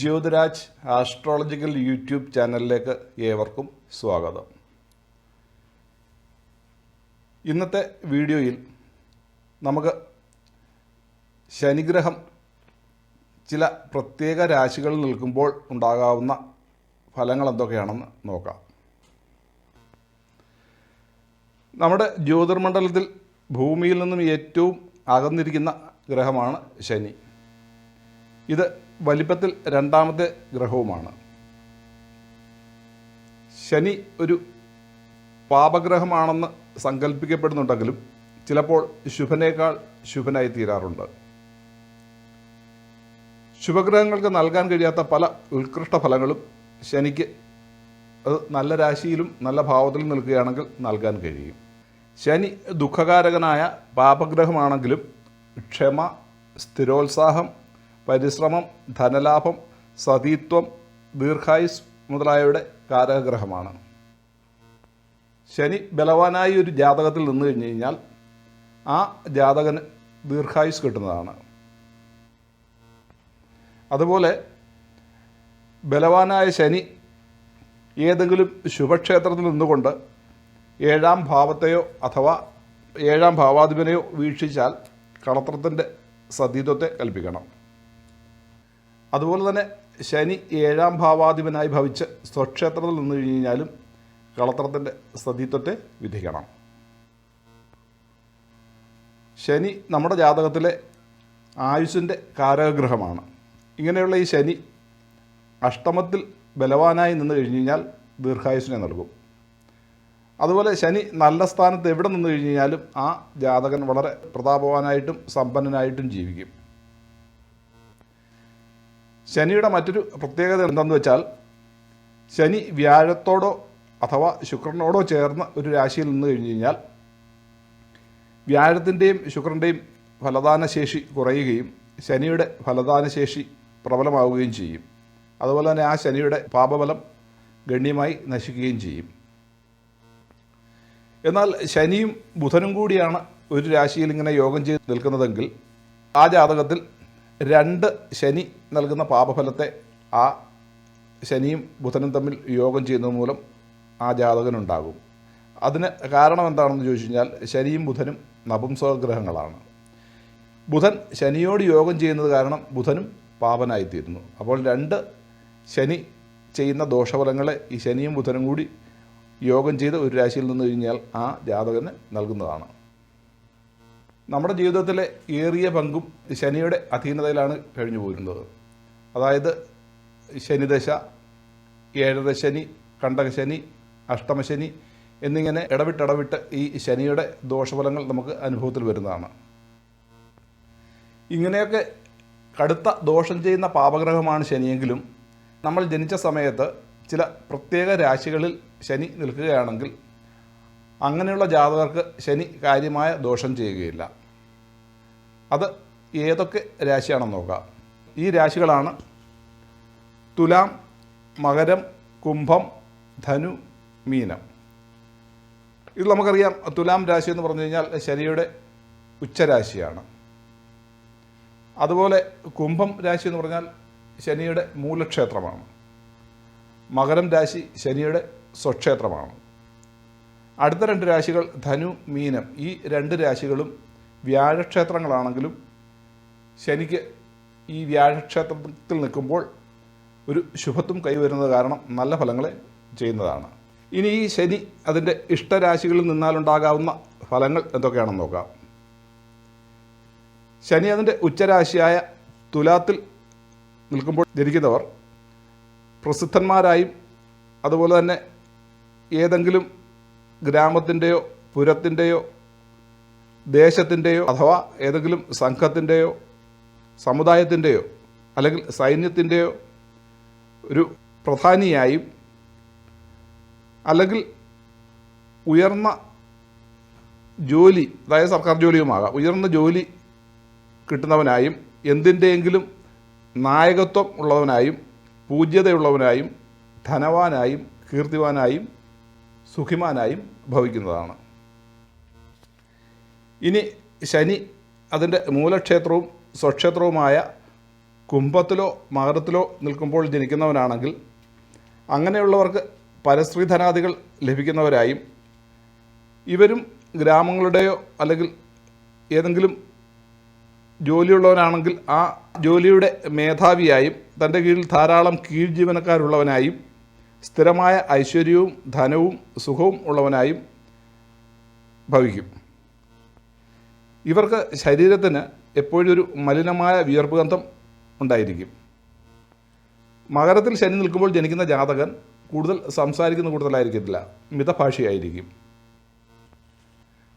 Jyothiraj astrological YouTube ചാനലിലേക്ക് ഏവർക്കും സ്വാഗതം. ഇന്നത്തെ വീഡിയോയിൽ നമുക്ക് ശനിഗ്രഹം ചില പ്രത്യേക രാശികളിൽ നിൽക്കുമ്പോൾ ഉണ്ടാകാവുന്ന ഫലങ്ങൾ എന്തൊക്കെയാണെന്ന് നോക്കാം. നമ്മുടെ ജ്യോതിർമണ്ഡലത്തിൽ ഭൂമിയിൽ നിന്നും ഏറ്റവും അകന്നിരിക്കുന്ന ഗ്രഹമാണ് ശനി. ഇത് വലിപ്പത്തിൽ രണ്ടാമത്തെ ഗ്രഹവുമാണ്. ശനി ഒരു പാപഗ്രഹമാണെന്ന് സങ്കല്പിക്കപ്പെടുന്നുണ്ടെങ്കിലും ചിലപ്പോൾ ശുഭനേക്കാൾ ശുഭനായി തീരാറുണ്ട്. ശുഭഗ്രഹങ്ങൾക്ക് നൽകാൻ കഴിയാത്ത പല ഉത്കൃഷ്ട ഫലങ്ങളും ശനിക്ക് അത് നല്ല രാശിയിലും നല്ല ഭാവത്തിലും നിൽക്കുകയാണെങ്കിൽ നൽകാൻ കഴിയും. ശനി ദുഃഖകാരകനായ പാപഗ്രഹമാണെങ്കിലും ക്ഷമ സ്ഥിരോത്സാഹം പരിശ്രമം ധനലാഭം സതീത്വം ദീർഘായുസ് മുതലായവയുടെ കാരകഗ്രഹമാണ്. ശനി ബലവാനായി ഒരു ജാതകത്തിൽ നിന്ന് കഴിഞ്ഞ് കഴിഞ്ഞാൽ ആ ജാതകന് ദീർഘായുസ് കിട്ടുന്നതാണ്. അതുപോലെ ബലവാനായ ശനി ഏതെങ്കിലും ശുഭക്ഷേത്രത്തിൽ നിന്നുകൊണ്ട് ഏഴാം ഭാവത്തെയോ അഥവാ ഏഴാം ഭാവാധിപനെയോ വീക്ഷിച്ചാൽ കളത്രത്തിന്റെ സതീത്വത്തെ കൽപ്പിക്കണം. അതുപോലെ തന്നെ ശനി ഏഴാം ഭാവാധിപനായി ഭവിച്ച് സ്വക്ഷേത്രത്തിൽ നിന്ന് കഴിഞ്ഞ് കഴിഞ്ഞാലും കളത്രത്തിന്റെ സതീത്വത്തെ വിധിക്കണം. ശനി നമ്മുടെ ജാതകത്തിലെ ആയുസിന്റെ കാരകഗ്രഹമാണ്. ഇങ്ങനെയുള്ള ഈ ശനി അഷ്ടമത്തിൽ ബലവാനായി നിന്ന് കഴിഞ്ഞു കഴിഞ്ഞാൽ ദീർഘായുസിനെ നൽകും. അതുപോലെ ശനി നല്ല സ്ഥാനത്ത് എവിടെ നിന്ന് കഴിഞ്ഞു കഴിഞ്ഞാലും ആ ജാതകൻ വളരെ പ്രതാപവാനായിട്ടും സമ്പന്നനായിട്ടും ജീവിക്കും. ശനിയുടെ മറ്റൊരു പ്രത്യേകത എന്താണെന്ന് വെച്ചാൽ ശനി വ്യാഴത്തോടോ അഥവാ ശുക്രനോടോ ചേർന്ന ഒരു രാശിയിൽ നിന്ന് കഴിഞ്ഞ് കഴിഞ്ഞാൽ വ്യാഴത്തിന്റെയും ശുക്രന്റെയും ഫലദാനശേഷി കുറയുകയും ശനിയുടെ ഫലദാനശേഷി പ്രബലമാവുകയും ചെയ്യും. അതുപോലെ തന്നെ ആ ശനിയുടെ പാപബലം ഗണ്യമായി നശിക്കുകയും ചെയ്യും. എന്നാൽ ശനിയും ബുധനും കൂടിയാണ് ഒരു രാശിയിൽ ഇങ്ങനെ യോഗം ചെയ്ത് നിൽക്കുന്നതെങ്കിൽ ആ ജാതകത്തിൽ രണ്ട് ശനി നൽകുന്ന പാപഫലത്തെ ആ ശനിയും ബുധനും തമ്മിൽ യോഗം ചെയ്യുന്നത് മൂലം ആ ജാതകനുണ്ടാകും. അതിന് കാരണം എന്താണെന്ന് ചോദിച്ചു കഴിഞ്ഞാൽ ശനിയും ബുധനും നപുംസകഗ്രഹങ്ങളാണ്. ബുധൻ ശനിയോട് യോഗം ചെയ്യുന്നത് കാരണം ബുധനും പാപനായിത്തീരുന്നു. അപ്പോൾ രണ്ട് ശനി ചെയ്യുന്ന ദോഷഫലങ്ങളെ ഈ ശനിയും ബുധനും കൂടി യോഗം ചെയ്ത് ഒരു രാശിയിൽ നിന്ന് കഴിഞ്ഞാൽ ആ ജാതകന് നൽകുന്നതാണ്. നമ്മുടെ ജീവിതത്തിലെ ഏറിയ പങ്കും ശനിയുടെ അധീനതയിലാണ് കഴിഞ്ഞു പോയിരുന്നത്. അതായത് ശനിദശ ഏഴരശനി കണ്ടകശനി അഷ്ടമശനി എന്നിങ്ങനെ ഇടവിട്ടിടവിട്ട് ഈ ശനിയുടെ ദോഷഫലങ്ങൾ നമുക്ക് അനുഭവത്തിൽ വരുന്നതാണ്. ഇങ്ങനെയൊക്കെ കടുത്ത ദോഷം ചെയ്യുന്ന പാപഗ്രഹമാണ് ശനിയെങ്കിലും നമ്മൾ ജനിച്ച സമയത്ത് ചില പ്രത്യേക രാശികളിൽ ശനി നിൽക്കുകയാണെങ്കിൽ അങ്ങനെയുള്ള ജാതകർക്ക് ശനി കാര്യമായ ദോഷം ചെയ്യുകയില്ല. അത് ഏതൊക്കെ രാശിയാണെന്ന് നോക്കാം ഈ രാശികളാണ് തുലാം മകരം കുംഭം ധനു മീനം. ഇത് നമുക്കറിയാം തുലാം രാശി എന്ന് പറഞ്ഞു കഴിഞ്ഞാൽ ശനിയുടെ ഉച്ചരാശിയാണ്. അതുപോലെ കുംഭം രാശി എന്ന് പറഞ്ഞാൽ ശനിയുടെ മൂലക്ഷേത്രമാണ്. മകരം രാശി ശനിയുടെ സ്വക്ഷേത്രമാണ്. അടുത്ത രണ്ട് രാശികൾ ധനു മീനം. ഈ രണ്ട് രാശികളും വ്യാഴക്ഷേത്രങ്ങളാണെങ്കിലും ശനിക്ക് ഈ വ്യാഴക്ഷേത്രത്തിൽ നിൽക്കുമ്പോൾ ഒരു ശുഭത്വം കൈവരുന്നത് കാരണം നല്ല ഫലങ്ങളെ ചെയ്യുന്നതാണ്. ഇനി ഈ ശനി അതിന്റെ ഇഷ്ടരാശികളിൽ നിന്നാലുണ്ടാകാവുന്ന ഫലങ്ങൾ എന്തൊക്കെയാണെന്ന് നോക്കാം. ശനി അതിന്റെ ഉച്ചരാശിയായ തുലാത്തിൽ നിൽക്കുമ്പോൾ ജനിക്കുന്നവർ പ്രസിദ്ധന്മാരായും അതുപോലെ തന്നെ ഏതെങ്കിലും ഗ്രാമത്തിന്റെയോ പുരത്തിന്റെയോ ദേശത്തിന്റെയോ അഥവാ ഏതെങ്കിലും സംഘത്തിന്റെയോ സമുദായത്തിന്റെയോ അല്ലെങ്കിൽ സൈന്യത്തിന്റെയോ ഒരു പ്രധാനിയായും അല്ലെങ്കിൽ ഉയർന്ന ജോലി അതായത് സർക്കാർ ജോലിയുമാകാം. ഉയർന്ന ജോലി കിട്ടുന്നവനായും എന്തിന്റെയെങ്കിലും നായകത്വം ഉള്ളവനായും പൂജ്യതയുള്ളവനായും ധനവാനായും കീർത്തിവാനായും സുഖിമാനായും ഭവിക്കുന്നതാണ്. ഇനി ശനി അതിന്റെ മൂലക്ഷേത്രവും സ്വക്ഷേത്രവുമായ കുംഭത്തിലോ മകരത്തിലോ നിൽക്കുമ്പോൾ ജനിക്കുന്നവനാണെങ്കിൽ അങ്ങനെയുള്ളവർക്ക് പരസ്ത്രീ ധനാദികൾ ലഭിക്കുന്നവരായും ഇവരും ഗ്രാമങ്ങളുടെയോ അല്ലെങ്കിൽ ഏതെങ്കിലും ജോലിയുള്ളവനാണെങ്കിൽ ആ ജോലിയുടെ മേധാവിയായും തന്റെ കീഴിൽ ധാരാളം കീഴ് ജീവനക്കാരുള്ളവനായും സ്ഥിരമായ ഐശ്വര്യവും ധനവും സുഖവും ഉള്ളവനായും ഭവിക്കും. ഇവർക്ക് ശരീരത്തിന് എപ്പോഴും ഒരു മലിനമായ വിയർപ്പ് ഗന്ധം ഉണ്ടായിരിക്കും. മകരത്തിൽ ശനി നിൽക്കുമ്പോൾ ജനിക്കുന്ന ജാതകൻ കൂടുതൽ സംസാരിക്കുന്ന കൂടുതലായിരിക്കത്തില്ല മിതഭാഷയായിരിക്കും.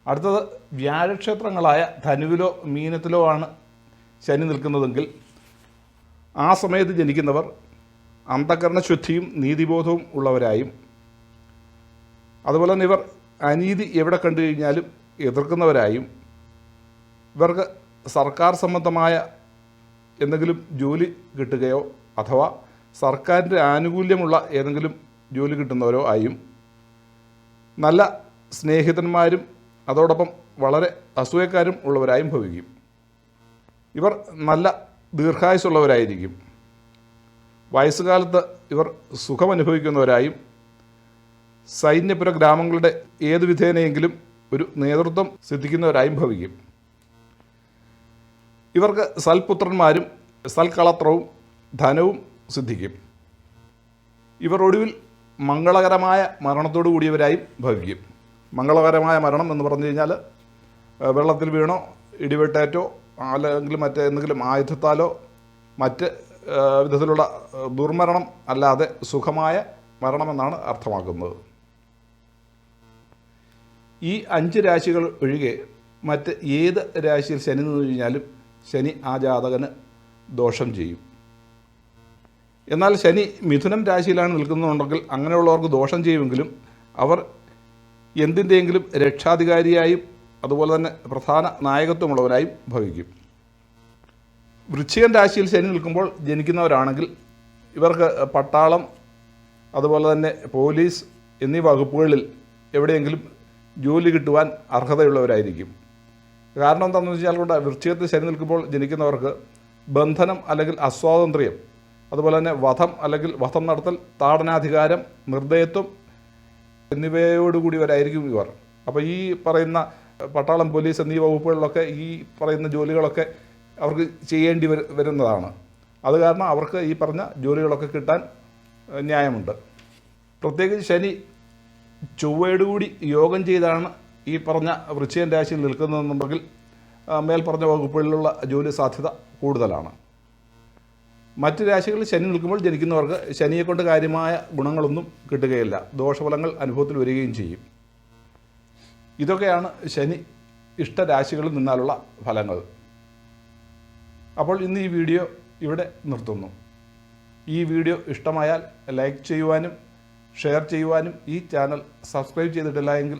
അടുത്തത് വ്യാഴക്ഷേത്രങ്ങളായ ധനുവിലോ മീനത്തിലോ ആണ് ശനി നിൽക്കുന്നതെങ്കിൽ ആ സമയത്ത് ജനിക്കുന്നവർ അന്ധകരണശുദ്ധിയും നീതിബോധവും ഉള്ളവരായും അതുപോലെ തന്നെ ഇവർ അനീതി എവിടെ കണ്ടു കഴിഞ്ഞാലും എതിർക്കുന്നവരായും ഇവർക്ക് സർക്കാർ സംബന്ധമായ എന്തെങ്കിലും ജോലി കിട്ടുകയോ അഥവാ സർക്കാരിന്റെ ആനുകൂല്യമുള്ള ഏതെങ്കിലും ജോലി കിട്ടുന്നവരോ ആയും നല്ല സ്നേഹിതന്മാരും അതോടൊപ്പം വളരെ അസൂയക്കാരും ഉള്ളവരായും ഭവിക്കും. ഇവർ നല്ല ദീർഘായുസുള്ളവരായിരിക്കും വയസ്സുകാലത്ത് ഇവർ സുഖമനുഭവിക്കുന്നവരായും സൈന്യപുര ഗ്രാമങ്ങളുടെ ഏതു വിധേനയെങ്കിലും ഒരു നേതൃത്വം സിദ്ധിക്കുന്നവരായും ഭവിക്കും. ഇവർക്ക് സൽപുത്രന്മാരും സൽകളത്രവും ധനവും സിദ്ധിക്കും. ഇവർ ഒടുവിൽ മംഗളകരമായ മരണത്തോടു കൂടിയവരായും ഭവിക്കും. മംഗളകരമായ മരണം എന്ന് പറഞ്ഞു കഴിഞ്ഞാൽ വെള്ളത്തിൽ വീണോ ഇടിവെട്ടേറ്റോ അല്ലെങ്കിൽ മറ്റ് എന്തെങ്കിലും ആയുധത്താലോ മറ്റ് വിധത്തിലുള്ള ദുർമരണം അല്ലാതെ സുഖമായ മരണമെന്നാണ് അർത്ഥമാക്കുന്നത്. ഈ അഞ്ച് രാശികൾ ഒഴികെ മറ്റ് ഏത് രാശിയിൽ ശനി നിന്ന് കഴിഞ്ഞാലും ശനി ആ ജാതകന് ദോഷം ചെയ്യും. എന്നാൽ ശനി മിഥുനം രാശിയിലാണ് നിൽക്കുന്നുണ്ടെങ്കിൽ അങ്ങനെയുള്ളവർക്ക് ദോഷം ചെയ്യുമെങ്കിലും അവർ എന്തിന്റെയെങ്കിലും രക്ഷാധികാരിയായും അതുപോലെ തന്നെ പ്രധാന നായകത്വമുള്ളവരായും ഭവിക്കും. വൃശ്ചികൻ രാശിയിൽ ശനി നിൽക്കുമ്പോൾ ജനിക്കുന്നവരാണെങ്കിൽ ഇവർക്ക് പട്ടാളം അതുപോലെ തന്നെ പോലീസ് എന്നീ വകുപ്പുകളിൽ എവിടെയെങ്കിലും ജോലി കിട്ടുവാൻ അർഹതയുള്ളവരായിരിക്കും. കാരണം എന്താണെന്ന് വെച്ചാൽ കൊണ്ട് വൃശ്ചികത്തിൽ ശനി നിൽക്കുമ്പോൾ ജനിക്കുന്നവർക്ക് ബന്ധനം അല്ലെങ്കിൽ അസ്വാതന്ത്ര്യം അതുപോലെ തന്നെ വധം അല്ലെങ്കിൽ വധം നടത്തൽ താടനാധികാരം നിർദ്ദയത്വം എന്നിവയോടുകൂടി വരായിരിക്കും ഇവർ. അപ്പോൾ ഈ പറയുന്ന പട്ടാളം പോലീസ് എന്നീ വകുപ്പുകളിലൊക്കെ ഈ പറയുന്ന ജോലികളൊക്കെ അവർക്ക് ചെയ്യേണ്ടി വരു- വരുന്നതാണ്. അത് കാരണം അവർക്ക് ഈ പറഞ്ഞ ജോലികളൊക്കെ കിട്ടാൻ ന്യായമുണ്ട്. പ്രത്യേകിച്ച് ശനി ചൊവ്വയോടുകൂടി യോഗം ചെയ്താണ് ഈ പറഞ്ഞ വൃശ്ചികൻ രാശിയിൽ നിൽക്കുന്നതെന്നുണ്ടെങ്കിൽ മേൽ മേൽപ്പറഞ്ഞ വകുപ്പുകളിലുള്ള ജോലി സാധ്യത കൂടുതലാണ്. മറ്റ് രാശികളിൽ ശനി നിൽക്കുമ്പോൾ ജനിക്കുന്നവർക്ക് ശനിയെക്കൊണ്ട് കാര്യമായ ഗുണങ്ങളൊന്നും കിട്ടുകയില്ല. ദോഷഫലങ്ങൾ അനുഭവത്തിൽ വരികയും ചെയ്യും. ഇതൊക്കെയാണ് ശനി ഇഷ്ടരാശികളിൽ നിന്നാലുള്ള ഫലങ്ങൾ. അപ്പോൾ ഇന്ന് ഈ വീഡിയോ ഇവിടെ നിർത്തുന്നു. ഈ വീഡിയോ ഇഷ്ടമായാൽ ലൈക്ക് ചെയ്യുവാനും ഷെയർ ചെയ്യുവാനും ഈ ചാനൽ സബ്സ്ക്രൈബ് ചെയ്തിട്ടില്ല എങ്കിൽ